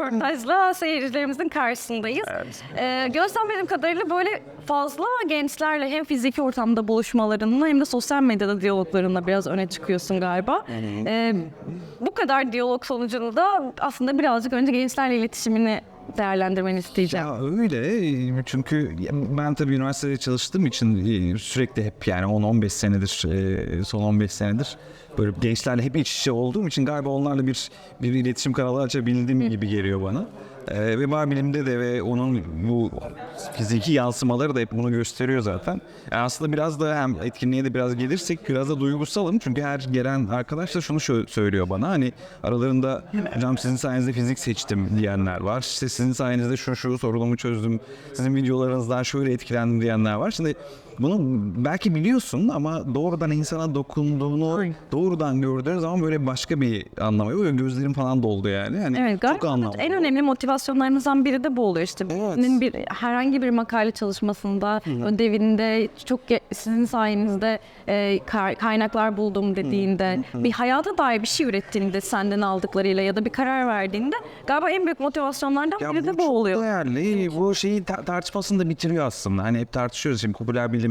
röportajla seyircilerimizin karşısındayız. Evet. Ee, gözlemlediğim kadarıyla böyle fazla gençlerle hem fiziki ortamda buluşmalarınla hem de sosyal medyada diyaloglarınla biraz öne çıkıyorsun galiba. Ee, bu kadar diyalog sonucunda aslında birazcık önce gençlerle iletişimini değerlendirmeni isteyeceğim. Ya öyle çünkü ben tabii üniversitede çalıştığım için e, sürekli hep yani 10-15 senedir e, son 15 senedir böyle gençlerle hep iç içe olduğum için galiba onlarla bir bir iletişim kanalı açabildiğim gibi geliyor bana. E, ve bilimde de ve onun bu fiziki yansımaları da hep bunu gösteriyor zaten. Yani aslında biraz da hem etkinliğe de biraz gelirsek biraz da duygusalım. Çünkü her gelen arkadaş da şunu şö- söylüyor bana. Hani aralarında hocam sizin sayenizde fizik seçtim diyenler var. İşte sizin sayenizde şu şu sorulumu çözdüm. Sizin videolarınızdan şöyle etkilendim diyenler var. Şimdi bunu belki biliyorsun ama doğrudan insana dokunduğunu doğrudan gördüğün zaman böyle başka bir anlamı. Böyle gözlerim falan doldu yani. yani Evet çok anlamlı. en önemli motivasyonlarımızdan biri de bu oluyor işte. Evet. Bir herhangi bir makale çalışmasında, ödevinde çok sizin sayenizde e, kay- kaynaklar buldum dediğinde, bir hayata dair bir şey ürettiğinde senden aldıklarıyla ya da bir karar verdiğinde galiba en büyük motivasyonlardan Ya biri de bu oluyor. değerli. Bu şeyi ta- tartışmasını da bitiriyor aslında. Hani hep tartışıyoruz şimdi popüler bilim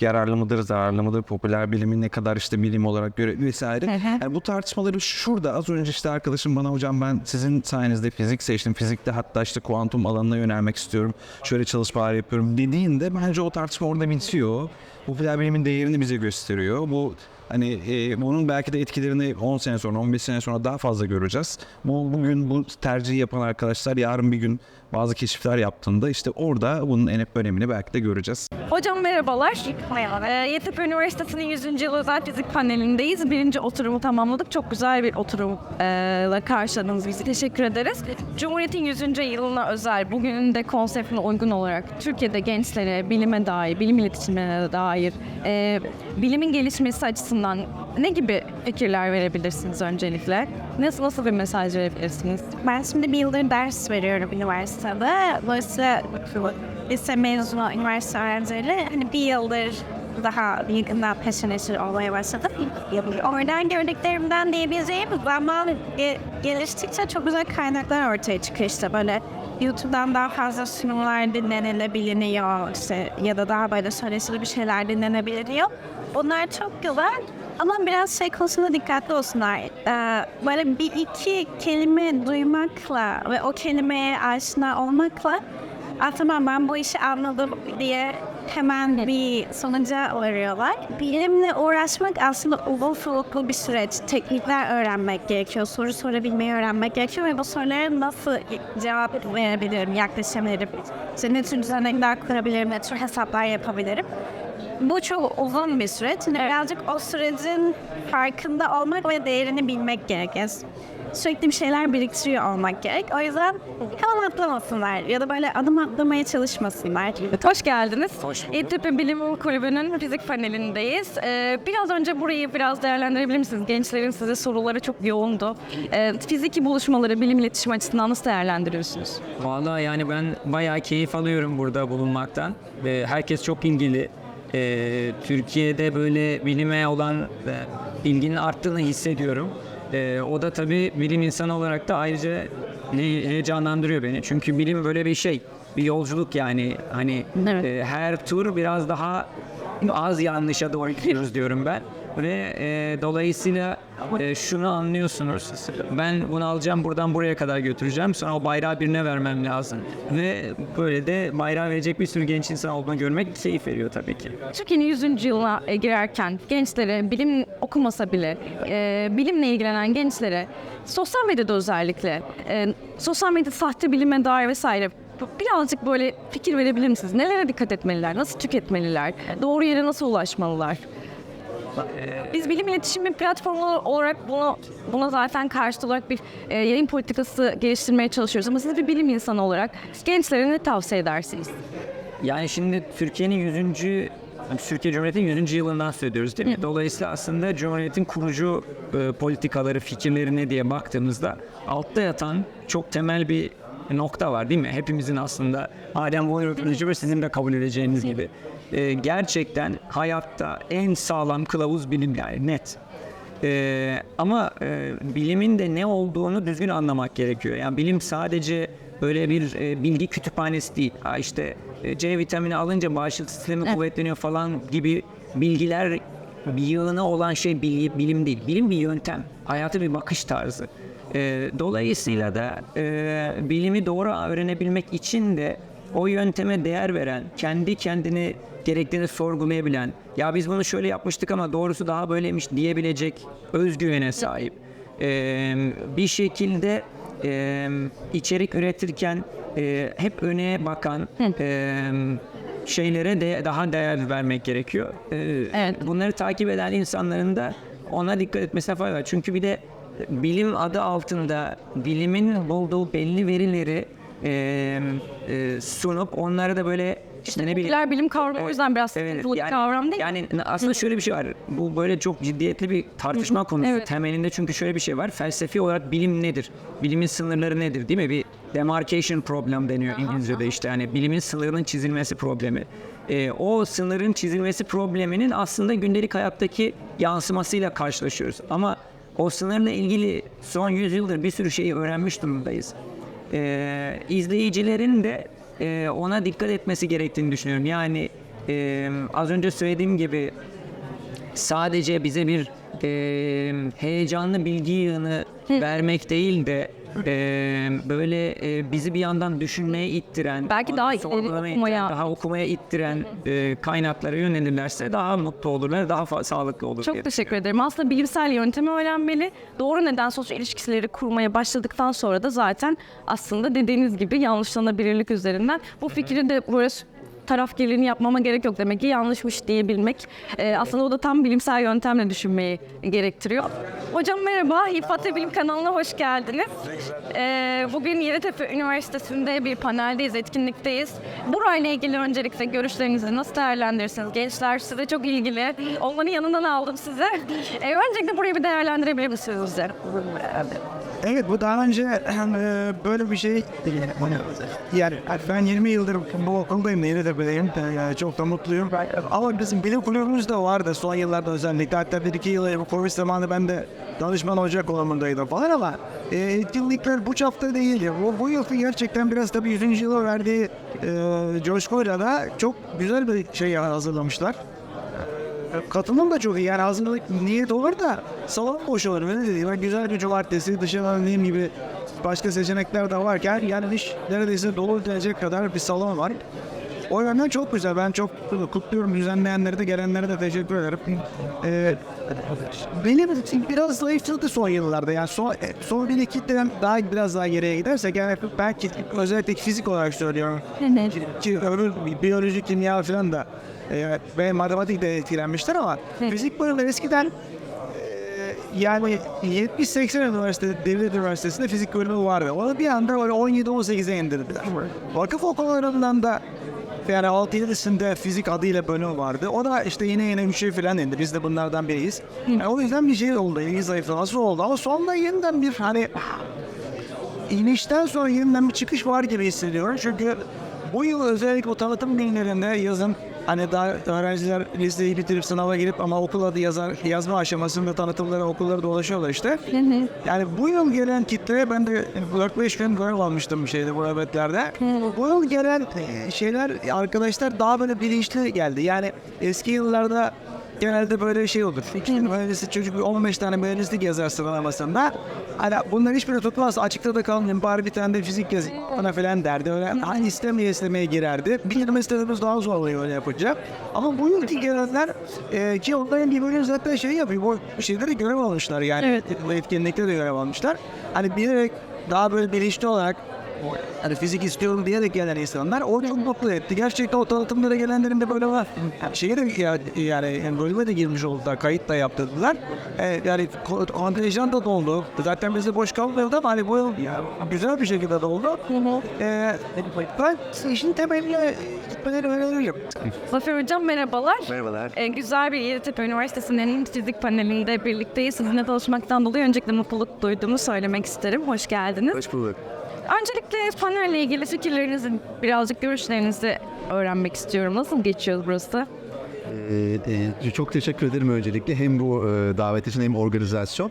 yararlı mıdır, zararlı mıdır? Popüler bilimi ne kadar işte bilim olarak göre vesaire. Yani bu tartışmaları şurada az önce işte arkadaşım bana hocam ben sizin sayenizde fizik seçtim. Fizikte hatta işte kuantum alanına yönelmek istiyorum. Şöyle çalışmalar yapıyorum dediğinde bence o tartışma orada bitiyor. Popüler bilimin değerini bize gösteriyor. Bu Hani e, bunun belki de etkilerini 10 sene sonra, 15 sene sonra daha fazla göreceğiz. Bu bugün bu tercihi yapan arkadaşlar yarın bir gün bazı keşifler yaptığında işte orada bunun en önemini belki de göreceğiz. Hocam merhabalar. Merhaba. Yeditepe Üniversitesi'nin 100. yıl özel fizik panelindeyiz. Birinci oturumu tamamladık. Çok güzel bir oturumla karşıladınız bizi. Teşekkür ederiz. Cumhuriyet'in 100. yılına özel, bugünün de konseptine uygun olarak Türkiye'de gençlere bilime dair, bilim iletişimine dair, e, bilimin gelişmesi açısından ne gibi fikirler verebilirsiniz öncelikle? Nasıl nasıl bir mesaj verebilirsiniz? Ben şimdi bir yıldır ders veriyorum üniversitede. Dolayısıyla lise mezunu üniversite öğrencileri hani bir yıldır daha yakından peşin neşir olmaya başladım. Oradan gördüklerimden diyebileceğim zaman ge- geliştikçe çok güzel kaynaklar ortaya çıkıyor işte böyle YouTube'dan daha fazla sunumlar dinlenilebiliyor işte ya da daha böyle söyleşili bir şeyler dinlenebiliyor. Bunlar çok güzel ama biraz şey konusunda dikkatli olsunlar. Ee, böyle bir iki kelime duymakla ve o kelimeye aşina olmakla "Aa, tamam ben bu işi anladım diye hemen bir sonuca varıyorlar. Bilimle uğraşmak aslında uzun soluklu bir süreç. Teknikler öğrenmek gerekiyor. Soru sorabilmeyi öğrenmek gerekiyor ve bu sorulara nasıl cevap verebilirim, yaklaşabilirim. İşte ne tür düzenekler kurabilirim, ne tür hesaplar yapabilirim. Bu çok uzun bir süreç. Birazcık o sürecin farkında olmak ve değerini bilmek gerek. Yani sürekli bir şeyler biriktiriyor olmak gerek. O yüzden hemen atlamasınlar ya da böyle adım atlamaya çalışmasınlar. Hoş geldiniz. İTP Bilim Kulübü'nün fizik panelindeyiz. Ee, biraz önce burayı biraz değerlendirebilir misiniz? Gençlerin size soruları çok yoğundu. Ee, fiziki buluşmaları bilim iletişim açısından nasıl değerlendiriyorsunuz? Vallahi yani ben bayağı keyif alıyorum burada bulunmaktan. Ve herkes çok ilgili. Ee, Türkiye'de böyle bilime olan e, ilginin arttığını hissediyorum. Ee, o da tabii bilim insanı olarak da ayrıca he- heyecanlandırıyor beni. Çünkü bilim böyle bir şey, bir yolculuk yani. Hani Evet. e, her tur biraz daha az yanlışa doğru gidiyoruz diyorum ben. Ve e, dolayısıyla e, şunu anlıyorsunuz. Ben bunu alacağım buradan buraya kadar götüreceğim. Sonra o bayrağı birine vermem lazım. Ve böyle de bayrağı verecek bir sürü genç insan olduğunu görmek keyif veriyor tabii ki. Türkiye'nin 100. yılına e, girerken gençlere bilim okumasa bile e, bilimle ilgilenen gençlere sosyal medyada özellikle e, sosyal medya sahte bilime dair vesaire birazcık böyle fikir verebilir misiniz? Nelere dikkat etmeliler? Nasıl tüketmeliler? Doğru yere nasıl ulaşmalılar? Biz bilim iletişimi platformu olarak bunu buna zaten karşıt olarak bir e, yayın politikası geliştirmeye çalışıyoruz. Ama siz bir bilim insanı olarak gençlere ne tavsiye edersiniz? Yani şimdi Türkiye'nin 100. yani Türkiye Cumhuriyeti'nin 100. yılından söylüyoruz değil mi? Dolayısıyla aslında Cumhuriyet'in kurucu e, politikaları, fikirleri ne diye baktığımızda altta yatan çok temel bir nokta var değil mi? Hepimizin aslında Adem Wolfram ve sizin de kabul edeceğiniz gibi. E, gerçekten hayatta en sağlam kılavuz bilim yani net. Ee, ama e, bilimin de ne olduğunu düzgün anlamak gerekiyor. Yani bilim sadece böyle bir e, bilgi kütüphanesi değil. Ha işte e, C vitamini alınca bağışıklık sistemi Evet. kuvvetleniyor falan gibi bilgiler bir yığını olan şey bilgi, bilim değil. Bilim bir yöntem, hayatı bir bakış tarzı. Ee, dolayısıyla da e, bilimi doğru öğrenebilmek için de o yönteme değer veren, kendi kendini gerektiğini sorgulayabilen, ya biz bunu şöyle yapmıştık ama doğrusu daha böyleymiş diyebilecek özgüvene sahip. Ee, bir şekilde e, içerik üretirken e, hep öne bakan e, şeylere de daha değer vermek gerekiyor. Ee, Evet. Bunları takip eden insanların da ona dikkat etmesine fayda var. Çünkü bir de bilim adı altında bilimin bulduğu belli verileri e, e, sunup onları da böyle işte ne bileyim bilim kavramı o yüzden biraz sıkıntılı bir kavram değil mi? yani aslında şöyle bir şey var. Bu böyle çok ciddiyetli bir tartışma konusu. Evet. Temelinde çünkü şöyle bir şey var. Felsefi olarak bilim nedir? Bilimin sınırları nedir değil mi? Bir demarcation problem deniyor İngilizce'de işte. Yani bilimin sınırının çizilmesi problemi. Ee, o sınırın çizilmesi probleminin aslında gündelik hayattaki yansımasıyla karşılaşıyoruz. Ama o sınırla ilgili son yüzyıldır bir sürü şeyi öğrenmiş durumdayız. Ee, izleyicilerin de e, ona dikkat etmesi gerektiğini düşünüyorum. Yani e, az önce söylediğim gibi sadece bize bir e, heyecanlı bilgi yığını vermek değil de e, böyle e, bizi bir yandan düşünmeye ittiren, Belki daha ileri okumaya- daha okumaya ittiren e, kaynaklara yönelirlerse daha mutlu olurlar, daha fa- sağlıklı olur Çok diye teşekkür ederim. Aslında bilimsel yöntemi öğrenmeli. Doğru neden sosyal ilişkileri kurmaya başladıktan sonra da zaten aslında dediğiniz gibi yanlışlanabilirlik üzerinden bu fikri de burası tarafkirliğini yapmama gerek yok. Demek ki yanlışmış diyebilmek. Ee, aslında o da tam bilimsel yöntemle düşünmeyi gerektiriyor. Hocam merhaba, İFATE Bilim kanalına hoş geldiniz. Ee, bugün Yeditepe Üniversitesi'nde bir paneldeyiz, etkinlikteyiz. Burayla ilgili öncelikle görüşlerinizi nasıl değerlendirirsiniz? Gençler size çok ilgili. Onların yanından aldım size. Ee, öncelikle burayı bir değerlendirebilir misiniz bize? Evet bu daha önce e, böyle bir şey yani ben 20 yıldır bu okuldayım Yeditepe'deyim e, çok da mutluyum ama bizim bilim kulübümüz de vardı son yıllarda özellikle hatta bir iki yıl Covid zamanı ben de danışman hoca konumundaydım falan ama e, etkinlikler bu çapta değildi. Bu, bu yıl gerçekten biraz tabii 100. yıla verdiği e, coşkuyla da çok güzel bir şey hazırlamışlar. Katılım da çok iyi yani hazırlık niyet olur da salon boş olur öyle değil. Yani güzel bir cumartesi dışarıdan dediğim gibi başka seçenekler de varken yani iş neredeyse dolu denecek kadar bir salon var. O yönden çok güzel. Ben çok kutluyorum düzenleyenlere de gelenlere de teşekkür ederim. Ee, benim biraz zayıfladı son yıllarda. Yani son, son bir iki dönem daha biraz daha geriye gidersek yani belki özellikle fizik olarak söylüyorum. Ki öbür biyoloji, kimya falan da e, ve matematik de etkilenmişler ama fizik bölümleri eskiden e, yani 70-80 üniversite, devlet üniversitesinde fizik bölümü vardı. Onu bir anda böyle 17-18'e indirdiler. Vakıf okullarından da yani 6-7'sinde fizik adıyla bölüm vardı. O da işte yine yine 3'e falan indi. Biz de bunlardan biriyiz. Yani o yüzden bir şey oldu. İyi zayıflaması oldu. Ama sonra yeniden bir hani inişten sonra yeniden bir çıkış var gibi hissediyorum. Çünkü bu yıl özellikle o tanıtım günlerinde yazın hani daha öğrenciler listeyi bitirip sınava girip ama okul adı yazar, yazma aşamasında tanıtımlara okullara dolaşıyorlar işte. Yani bu yıl gelen kitleye ben de 4-5 gün görev almıştım şeyde bu nöbetlerde. Bu yıl gelen e, şeyler arkadaşlar daha böyle bilinçli geldi. Yani eski yıllarda genelde böyle şey olur. İki mühendislik çocuk bir 15 tane mühendislik yazar sıralamasında. Hani bunlar hiçbiri tutmaz. Açıkta da kalmayayım bari bir tane de fizik yazayım bana falan derdi. Öyle hani istemeye istemeye girerdi. Bilim istediğimiz daha zor oluyor öyle yapınca. Ama bu yılki gelenler e, ki onların bir bölüm zaten şey yapıyor. Bu şeyleri görev almışlar yani. Evet. Bu etkinlikte de görev almışlar. Hani bilerek daha böyle bilinçli olarak hani fizik istiyorum diyerek gelen insanlar o çok mutlu etti. Gerçekten o tanıtımlara gelenlerin de böyle var. Şeye de ya- yani, yani bölüme de girmiş oldular. Kayıt da yaptırdılar. Ee, yani ko- kontenjan da doldu. Zaten bize boş kalmıyordu ama hani bu yıl ya, güzel bir şekilde doldu. Ee, ben işin temeline gitmeleri öneririm. Zafer Hocam merhabalar. Merhabalar. Ee, güzel bir Yeditepe Üniversitesi'nin fizik panelinde birlikteyiz. Sizinle tanışmaktan dolayı öncelikle mutluluk duyduğumu söylemek isterim. Hoş geldiniz. Hoş bulduk. Öncelikle panelle ilgili fikirlerinizi, birazcık görüşlerinizi öğrenmek istiyorum. Nasıl geçiyor burası? Ee, e, çok teşekkür ederim öncelikle hem bu e, davet için hem organizasyon.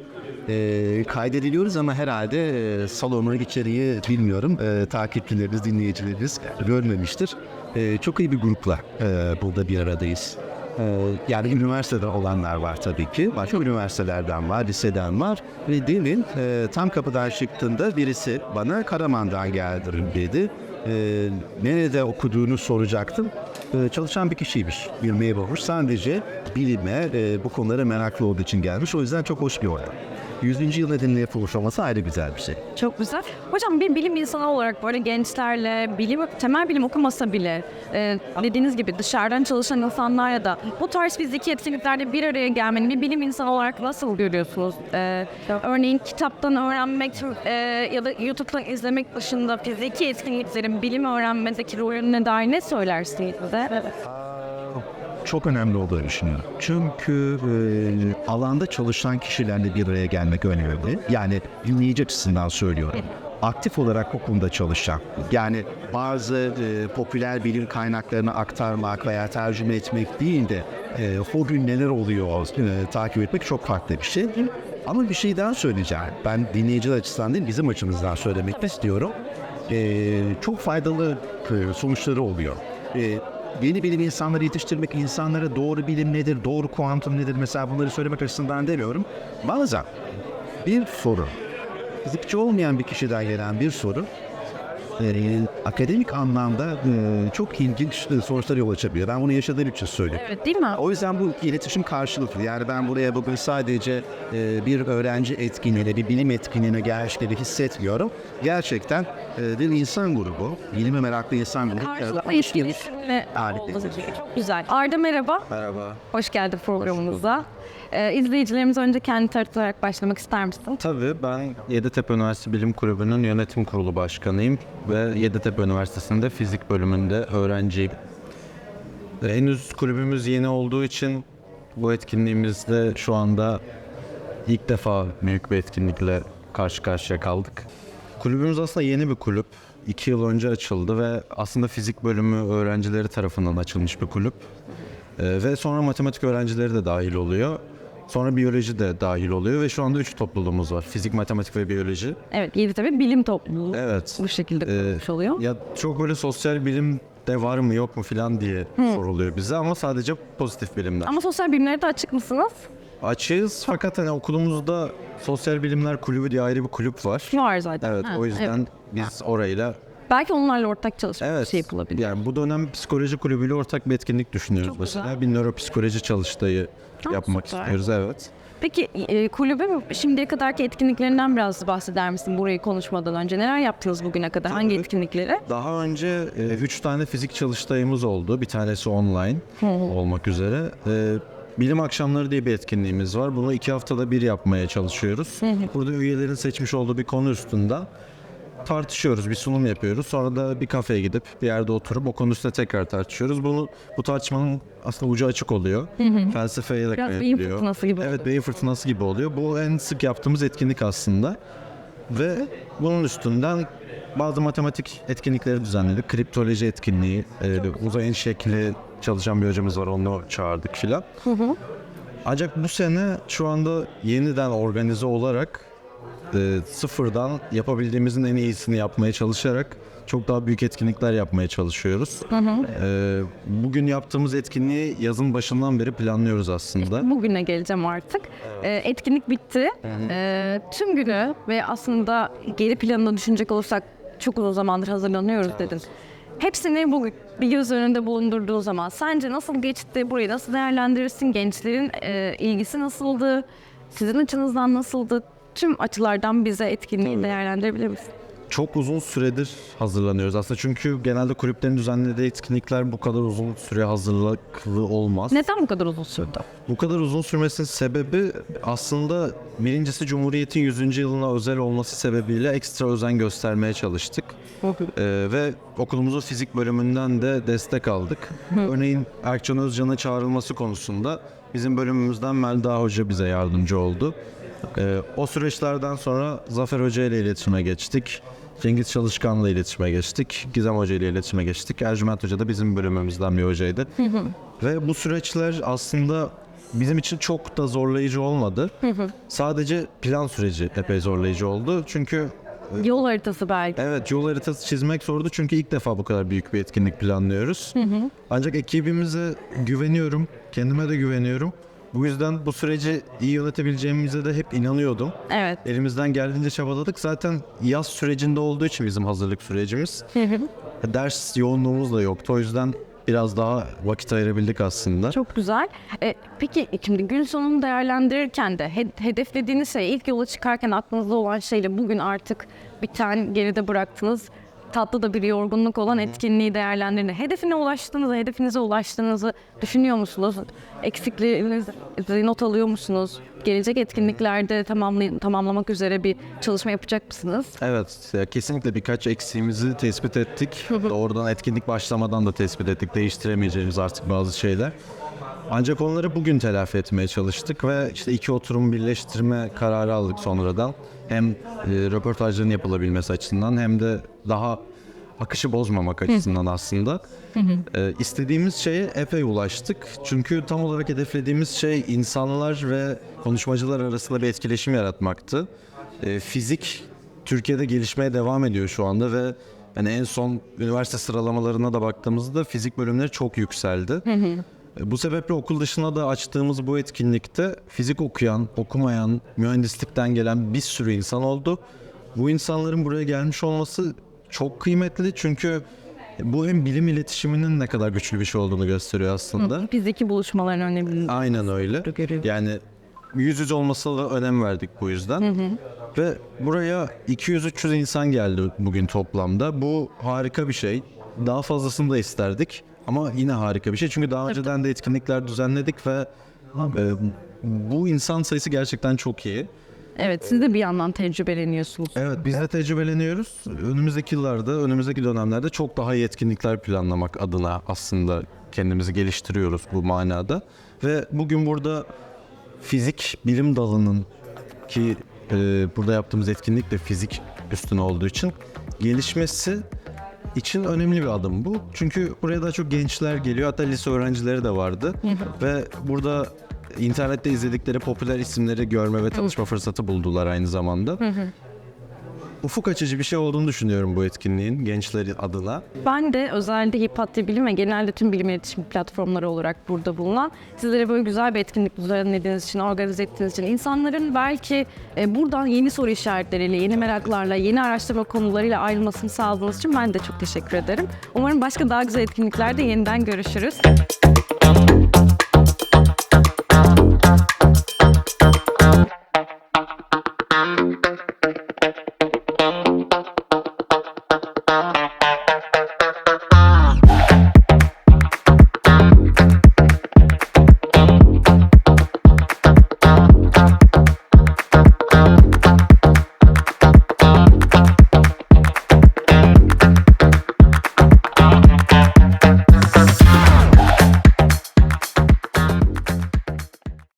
E, kaydediliyoruz ama herhalde e, salonu içeriği bilmiyorum. E, takipçileriniz, dinleyicileriniz görmemiştir. E, çok iyi bir grupla e, burada bir aradayız. E, yani üniversitede olanlar var tabii ki. Başka üniversitelerden var, liseden var. Ve demin e, tam kapıdan çıktığında birisi bana Karaman'dan geldim dedi. E, nerede okuduğunu soracaktım. E, çalışan bir kişiymiş. Bir memur. Sadece bilime, e, bu konulara meraklı olduğu için gelmiş. O yüzden çok hoş bir ortam. 100. yıl nedeniyle yapılmış olması ayrı güzel bir şey. Çok güzel. Hocam bir bilim insanı olarak böyle gençlerle bilim, temel bilim okumasa bile e, dediğiniz gibi dışarıdan çalışan insanlarla da bu tarz fiziki etkinliklerde bir araya gelmenin bir bilim insanı olarak nasıl görüyorsunuz? E, örneğin kitaptan öğrenmek e, ya da YouTube'dan izlemek dışında fiziki etkinliklerin bilim öğrenmedeki rolüne dair ne söylersiniz bize? Çok önemli olduğunu düşünüyorum. Çünkü e, alanda çalışan kişilerle bir araya gelmek önemli. Yani dinleyici açısından söylüyorum. Aktif olarak o konuda çalışan, yani bazı e, popüler bilim kaynaklarını aktarmak veya tercüme etmek değil de e, o gün neler oluyor e, takip etmek çok farklı bir şey. Ama bir şey daha söyleyeceğim. Ben dinleyiciler açısından değil bizim açımızdan söylemek istiyorum. E, çok faydalı e, sonuçları oluyor. E, yeni bilim insanları yetiştirmek, insanlara doğru bilim nedir, doğru kuantum nedir mesela bunları söylemek açısından demiyorum. Bazen bir soru, fizikçi olmayan bir kişiden gelen bir soru e, akademik anlamda e, çok ilginç e, sonuçlara yol açabiliyor. Ben bunu yaşadığım için söylüyorum. Evet değil mi? O yüzden bu iletişim karşılıklı. Yani ben buraya bugün sadece e, bir öğrenci etkinliğine, bir bilim etkinliğine gelişleri hissetmiyorum. Gerçekten e, bir insan grubu, bilime meraklı insan grubu. Karşılıklı Harika. olması çok güzel. Arda merhaba. Merhaba. Hoş geldin programımıza. Ee, izleyicilerimiz önce kendi tanıtarak başlamak ister misin? Tabii ben Yeditepe Üniversitesi Bilim Kulübü'nün yönetim kurulu başkanıyım ve Yeditepe Üniversitesi'nde fizik bölümünde öğrenciyim. Henüz kulübümüz yeni olduğu için bu etkinliğimizde şu anda ilk defa büyük bir etkinlikle karşı karşıya kaldık. Kulübümüz aslında yeni bir kulüp. İki yıl önce açıldı ve aslında fizik bölümü öğrencileri tarafından açılmış bir kulüp. Ee, ve sonra matematik öğrencileri de dahil oluyor. Sonra biyoloji de dahil oluyor ve şu anda üç topluluğumuz var. Fizik, matematik ve biyoloji. Evet, Yeditepe Bilim Topluluğu Evet. bu şekilde Ee, kurulmuş oluyor. Ya çok böyle sosyal bilim de var mı yok mu filan diye soruluyor bize ama sadece pozitif bilimler. Ama sosyal bilimlere de açık mısınız? Açığız fakat hani okulumuzda sosyal bilimler kulübü diye ayrı bir kulüp var. Var zaten. Evet Ha, o yüzden evet. biz orayla Belki onlarla ortak çalışma evet şey yapılabilir. yani bu dönem psikoloji kulübüyle ortak bir etkinlik düşünüyoruz Çok mesela. güzel. Bir nöropsikoloji çalıştayı Çok yapmak süper. istiyoruz evet. Peki e, kulübün şimdiye kadarki etkinliklerinden biraz bahseder misin burayı konuşmadan önce? Neler yaptınız bugüne kadar? Hangi etkinlikleri? Daha önce e, üç tane fizik çalıştayımız oldu. Bir tanesi online olmak üzere. E, Bilim akşamları diye bir etkinliğimiz var. Bunu iki haftada bir yapmaya çalışıyoruz. Burada üyelerin seçmiş olduğu bir konu üstünde tartışıyoruz, bir sunum yapıyoruz. Sonra da bir kafeye gidip bir yerde oturup o konu üstüne tekrar tartışıyoruz. Bunu bu tartışmanın aslında ucu açık oluyor. Felsefeye de Biraz beyin fırtınası gibi Evet, beyin fırtınası gibi oluyor. Bu en sık yaptığımız etkinlik aslında. Ve bunun üstünden bazı matematik etkinlikleri düzenledik. Kriptoloji etkinliği, e, uzayın şekli çalışan bir hocamız var onu çağırdık filan. Ancak bu sene şu anda yeniden organize olarak e, sıfırdan yapabildiğimizin en iyisini yapmaya çalışarak çok daha büyük etkinlikler yapmaya çalışıyoruz. E, bugün yaptığımız etkinliği yazın başından beri planlıyoruz aslında. Bugüne geleceğim artık. E, etkinlik bitti. E, tüm günü ve aslında geri planını düşünecek olursak çok uzun zamandır hazırlanıyoruz dedin. Hepsini bugün bir göz önünde bulundurduğu zaman sence nasıl geçti, burayı nasıl değerlendirirsin, gençlerin e, ilgisi nasıldı, sizin açınızdan nasıldı, tüm açılardan bize etkinliği Tabii. değerlendirebilir misin? Çok uzun süredir hazırlanıyoruz aslında çünkü genelde kulüplerin düzenlediği etkinlikler bu kadar uzun süre hazırlıklı olmaz. Neden bu kadar uzun sürdü? Bu kadar uzun sürmesinin sebebi aslında birincisi Cumhuriyet'in 100. yılına özel olması sebebiyle ekstra özen göstermeye çalıştık. Ee, ve okulumuzun fizik bölümünden de destek aldık. Örneğin Erkcan Özcan'ın çağrılması konusunda bizim bölümümüzden Melda Hoca bize yardımcı oldu. Ee, o süreçlerden sonra Zafer Hoca ile iletişime geçtik. Cengiz Çalışkan'la iletişime geçtik. Gizem Hoca ile iletişime geçtik. Ercüment Hoca da bizim bölümümüzden bir hocaydı. Ve bu süreçler aslında bizim için çok da zorlayıcı olmadı. Sadece plan süreci epey zorlayıcı oldu. Çünkü Yol haritası belki. Evet yol haritası çizmek zordu çünkü ilk defa bu kadar büyük bir etkinlik planlıyoruz. Ancak ekibimize güveniyorum, kendime de güveniyorum. Bu yüzden bu süreci iyi yönetebileceğimize de hep inanıyordum. Evet. Elimizden geldiğince çabaladık. Zaten yaz sürecinde olduğu için bizim hazırlık sürecimiz. Ders yoğunluğumuz da yoktu. O yüzden biraz daha vakit ayırabildik aslında. Çok güzel. E, peki şimdi gün sonunu değerlendirirken de he- hedeflediğiniz şey ilk yola çıkarken aklınızda olan şeyle bugün artık biten geride bıraktınız. Tatlı da bir yorgunluk olan etkinliği değerlendirin. Hedefine ulaştığınızı, hedefinize ulaştığınızı düşünüyor musunuz? Eksikliğinizi not alıyor musunuz? Gelecek etkinliklerde tamamlay- tamamlamak üzere bir çalışma yapacak mısınız? Evet, ya kesinlikle birkaç eksiğimizi tespit ettik. Oradan etkinlik başlamadan da tespit ettik. Değiştiremeyeceğimiz artık bazı şeyler. Ancak onları bugün telafi etmeye çalıştık ve işte iki oturum birleştirme kararı aldık sonradan. Hem e, röportajların yapılabilmesi açısından hem de daha akışı bozmamak açısından aslında. E, istediğimiz şeye epey ulaştık. Çünkü tam olarak hedeflediğimiz şey insanlar ve konuşmacılar arasında bir etkileşim yaratmaktı. E, fizik Türkiye'de gelişmeye devam ediyor şu anda ve hani en son üniversite sıralamalarına da baktığımızda fizik bölümleri çok yükseldi. E, Bu sebeple okul dışına da açtığımız bu etkinlikte fizik okuyan, okumayan, mühendislikten gelen bir sürü insan oldu. Bu insanların buraya gelmiş olması çok kıymetli çünkü bu hem bilim iletişiminin ne kadar güçlü bir şey olduğunu gösteriyor aslında. Fiziki buluşmaların önemli. Aynen öyle. Yani yüz yüze olmasına da önem verdik bu yüzden. Ve buraya 200-300 insan geldi bugün toplamda. Bu harika bir şey. Daha fazlasını da isterdik. Ama yine harika bir şey. Çünkü daha önceden de etkinlikler düzenledik ve e, bu insan sayısı gerçekten çok iyi. Evet, siz de bir yandan tecrübeleniyorsunuz. Evet biz de tecrübeleniyoruz. Önümüzdeki yıllarda, önümüzdeki dönemlerde çok daha iyi etkinlikler planlamak adına aslında kendimizi geliştiriyoruz bu manada. Ve bugün burada fizik bilim dalının ki e, burada yaptığımız etkinlik de fizik üstüne olduğu için gelişmesi için önemli bir adım bu. Çünkü buraya daha çok gençler geliyor. Hatta lise öğrencileri de vardı. Ve burada internette izledikleri popüler isimleri görme ve tanışma fırsatı buldular aynı zamanda. Ufuk açıcı bir şey olduğunu düşünüyorum bu etkinliğin gençler adına. Ben de özellikle Hipatya Bilim ve genelde tüm bilim iletişim platformları olarak burada bulunan sizlere böyle güzel bir etkinlik düzenlediğiniz için, organize ettiğiniz için, insanların belki e, buradan yeni soru işaretleriyle, yeni meraklarla, yeni araştırma konularıyla ayrılmasını sağladığınız için ben de çok teşekkür ederim. Umarım başka daha güzel etkinliklerde yeniden görüşürüz.